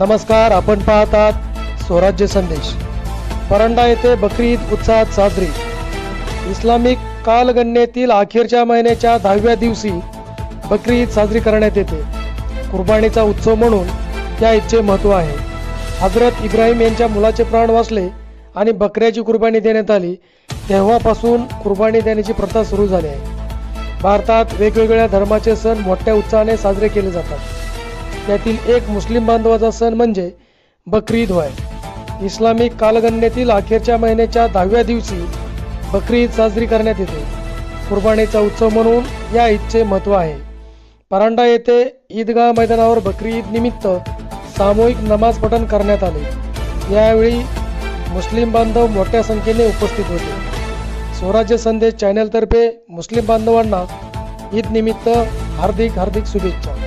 नमस्कार आपण पाहतात स्वराज्य संदेश. परंडा येथे बकरी ईद उत्साहात साजरी. इस्लामिक कालगणनेतील अखेरच्या महिन्याच्या दहाव्या दिवशी बकरी ईद साजरी करण्यात येते. कुर्बानीचा उत्सव म्हणून त्या ईदचे महत्त्व आहे. हजरत इब्राहिम यांच्या मुलाचे प्राण वाचले आणि बकऱ्याची कुर्बानी देण्यात आली तेव्हापासून कुर्बानी देण्याची प्रथा सुरू झाली आहे. भारतात वेगवेगळ्या धर्माचे सण मोठ्या उत्साहाने साजरे केले जातात. त्यातील एक मुस्लिम बांधवाचा सण म्हणजे बकरी ईद होय. इस्लामिक कालगणनेतील अखेरच्या महिन्याच्या दहाव्या दिवशी बकरी ईद साजरी करण्यात येते. कुर्बानीचा उत्सव म्हणून या ईदचे महत्त्व आहे. परांडा येथे ईदगाह मैदानावर बकरी ईद निमित्त सामूहिक नमाज पठण करण्यात आले. यावेळी मुस्लिम बांधव मोठ्या संख्येने उपस्थित होते. स्वराज्य संदेश चॅनलतर्फे मुस्लिम बांधवांना ईद निमित्त हार्दिक हार्दिक शुभेच्छा.